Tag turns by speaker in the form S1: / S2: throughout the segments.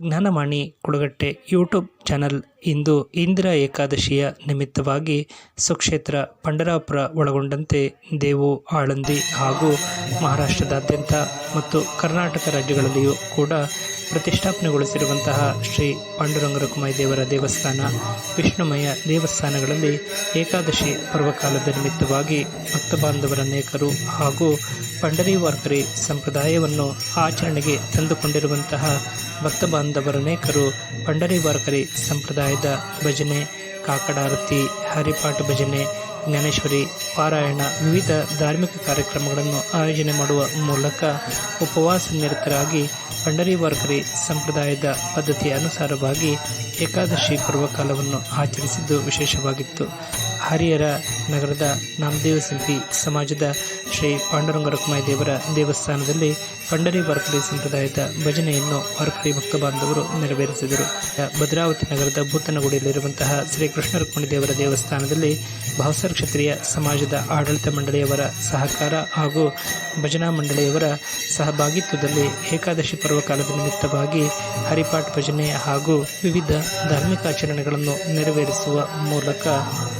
S1: Gyan Vani Kulagatte YouTube channel ಇಂದು ಇಂದಿರ ಏಕಾದಶಿಯ ನಿಮಿತ್ತವಾಗಿ ಸುಕ್ಷೇತ್ರ ಪಂಡರಾಪುರ ಒಳಗೊಂಡಂತೆ ದೇವು, ಆಳಂದಿ ಹಾಗೂ ಮಹಾರಾಷ್ಟ್ರದಾದ್ಯಂತ ಮತ್ತು ಕರ್ನಾಟಕ ರಾಜ್ಯಗಳಲ್ಲಿಯೂ ಕೂಡ ಪ್ರತಿಷ್ಠಾಪನೆಗೊಳಿಸಿರುವಂತಹ ಶ್ರೀ ಪಾಂಡುರಂಗ ರುಕ್ಮಾಯಿ ದೇವರ ದೇವಸ್ಥಾನ, ವಿಷ್ಣುಮಯ ದೇವಸ್ಥಾನಗಳಲ್ಲಿ ಏಕಾದಶಿ ಪರ್ವಕಾಲದ ನಿಮಿತ್ತವಾಗಿ ಭಕ್ತ ಬಾಂಧವರ ನೇಕರು ಹಾಗೂ ಪಂಡರಿ ವಾರ್ಕರಿ ಸಂಪ್ರದಾಯವನ್ನು ಆಚರಣೆಗೆ ತಂದುಕೊಂಡಿರುವಂತಹ ಭಕ್ತ ಬಾಂಧವರನೇಕರು ಪಂಡರಿ ವಾರ್ಕರಿ ಸಂಪ್ರದಾಯದ ಭಜನೆ, ಕಾಕಡಾರತಿ, ಹರಿಪಾಠ ಭಜನೆ, ಜ್ಞಾನೇಶ್ವರಿ, ಪಾರಾಯಣ, ವಿವಿಧ ಧಾರ್ಮಿಕ ಕಾರ್ಯಕ್ರಮಗಳನ್ನು ಆಯೋಜನೆ ಮಾಡುವ ಮೂಲಕ ಉಪವಾಸ ನಿರತರಾಗಿ ಪಂಡರಿ ವಾರ್ಕರಿ ಸಂಪ್ರದಾಯದ ಪದ್ಧತಿಯ ಅನುಸಾರವಾಗಿ ಏಕಾದಶಿ ಪರ್ವಕಾಲವನ್ನು ಆಚರಿಸಿದ್ದು ವಿಶೇಷವಾಗಿತ್ತು. ಹರಿಹರ ನಗರದ ನಾಮದೇವ ಸಿಂಪಿ ಸಮಾಜದ ಶ್ರೀ ಪಾಂಡುರಂಗ ರುಕ್ಮಾಯಿ ದೇವರ ದೇವಸ್ಥಾನದಲ್ಲಿ ಪಂಡರಿ ವಾರ್ಕರಿ ಸಂಪ್ರದಾಯದ ಭಜನೆಯನ್ನು ವಾರ್ಕರಿ ಭಕ್ತ ಬಾಂಧವರು ನೆರವೇರಿಸಿದರು. ಭದ್ರಾವತಿ ನಗರದ ಭೂತನಗುಡಿಯಲ್ಲಿರುವಂತಹ ಶ್ರೀ ಕೃಷ್ಣ ರುಕ್ಮಿಣಿ ದೇವರ ದೇವಸ್ಥಾನದಲ್ಲಿ ಭಾವಸರ್ ಕ್ಷತ್ರಿಯ ಸಮಾಜದ ಆಡಳಿತ ಮಂಡಳಿಯವರ ಸಹಕಾರ ಹಾಗೂ ಭಜನಾ ಮಂಡಳಿಯವರ ಸಹಭಾಗಿತ್ವದಲ್ಲಿ ಏಕಾದಶಿ ಪರ್ವಕಾಲದ ನಿಮಿತ್ತವಾಗಿ ಹರಿಪಾಠ ಭಜನೆ ಹಾಗೂ ವಿವಿಧ ಧಾರ್ಮಿಕ ಆಚರಣೆಗಳನ್ನು ನೆರವೇರಿಸುವ ಮೂಲಕ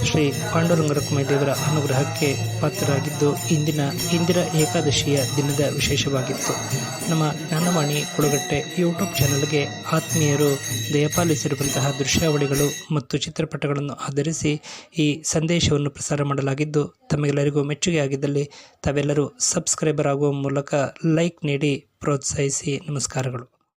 S1: ಶ್ರೀ ಪಾಂಡುರಂಗ ರುಕ್ಮಾಯಿ ದೇವರ ಅನುಗ್ರಹಕ್ಕೆ ಪಾತ್ರರಾಗಿದ್ದು, ಇಂದಿನ ಇಂದಿರಾ ಏಕಾದಶಿಯ ದಿನದ ವಿಶೇಷವಾಗಿತ್ತು. ನಮ್ಮ ಜ್ಞಾನವಾಣಿ ಕುಳಗಟ್ಟೆ ಯೂಟ್ಯೂಬ್ ಚಾನಲ್ಗೆ ಆತ್ಮೀಯರು ದಯಪಾಲಿಸಿರುವಂತಹ ದೃಶ್ಯಾವಳಿಗಳು ಮತ್ತು ಚಿತ್ರಪಟಗಳನ್ನು ಆಧರಿಸಿ ಈ ಸಂದೇಶವನ್ನು ಪ್ರಸಾರ ಮಾಡಲಾಗಿದ್ದು, ತಮಗೆಲ್ಲರಿಗೂ ಮೆಚ್ಚುಗೆ ಆಗಿದ್ದಲ್ಲಿ ತಾವೆಲ್ಲರೂ ಸಬ್ಸ್ಕ್ರೈಬರ್ ಆಗುವ ಮೂಲಕ ಲೈಕ್ ನೀಡಿ ಪ್ರೋತ್ಸಾಹಿಸಿ. ನಮಸ್ಕಾರಗಳು.